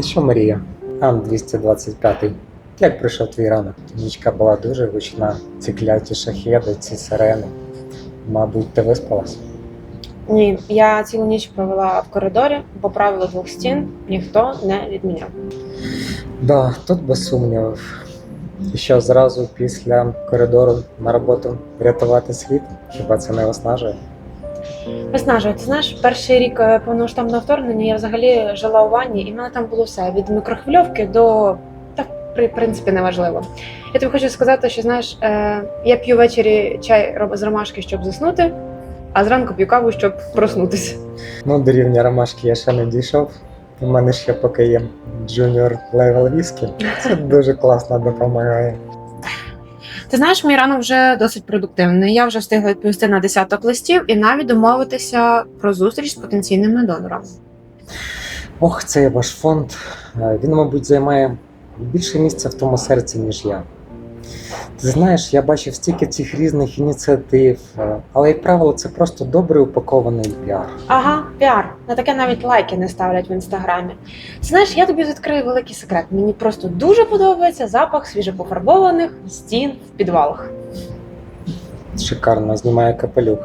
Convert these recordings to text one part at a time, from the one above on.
Що Марія? Ан 225. Як пройшов твій ранок? Нічка була дуже гучна. Ці кляті шахеди, ці сирени. Мабуть, ти виспалась? Ні, я цілу ніч провела в коридорі, бо правило двох стін ніхто не відміняв. Да, тут без сумнівів. І що зразу після коридору на роботу врятувати світ? Хіба це не виснажує? Виснажує, ти знаєш, перший рік е, повномасштабного вторгнення я взагалі жила у ванні, і в мене там було все від мікрохвильовки до та при принципі неважливо. Я тобі хочу сказати, що знаєш, е, я п'ю ввечері чай з ромашки, щоб заснути, а зранку п'ю каву, щоб проснутися. Ну, до рівня ромашки я ще не дійшов. У мене ще поки є Junior Level Whisky. Це дуже класно допомагає. Ти знаєш, мій ранок вже досить продуктивний. Я вже встигла відповісти на десяток листів і навіть домовитися про зустріч з потенційними донорами. Ох, цей ваш фонд. Е, Він, мабуть, займає більше місця в тому серці, ніж я. Ти знаєш, я бачив стільки цих різних ініціатив, е, але, як правило, це просто добре упакований піар. Ага, піар. На таке навіть лайки не ставлять в інстаграмі. Ти знаєш, я тобі відкрию великий секрет. Мені просто дуже подобається запах свіжопофарбованих стін в підвалах. Шикарно знімає капелюх.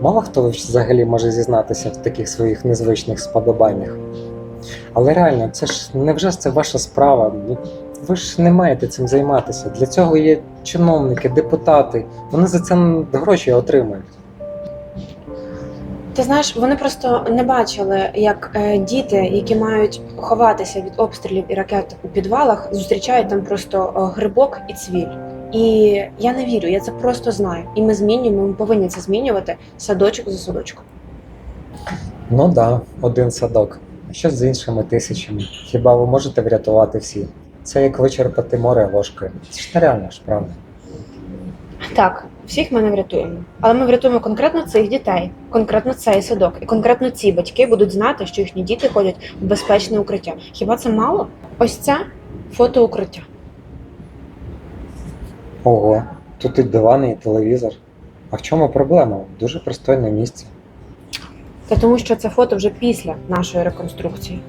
Мало хто взагалі може зізнатися в таких своїх незвичних сподобаннях. Але реально, це ж невже ж це ваша справа? Ви ж не маєте цим займатися. Для цього є чиновники, депутати. Вони за це гроші отримують. Ти знаєш, вони просто не бачили, як е, діти, які мають ховатися від обстрілів і ракет у підвалах, зустрічають там просто е, грибок і цвіль. І я не вірю, я це просто знаю. І ми змінюємо, ми повинні це змінювати садочок за садочком. Ну да, один садок. А що з іншими тисячами? Хіба ви можете врятувати всі? Це як вичерпати море ложкою. Це ж нереально ж, правда? Так, всіх ми не врятуємо, але ми врятуємо конкретно цих дітей, конкретно цей садок, і конкретно ці батьки будуть знати, що їхні діти ходять в безпечне укриття. Хіба це мало? Ось це фото укриття. Ого, тут і дивани, і телевізор. А в чому проблема? Дуже пристойне місце. Та тому, що це фото вже після нашої реконструкції.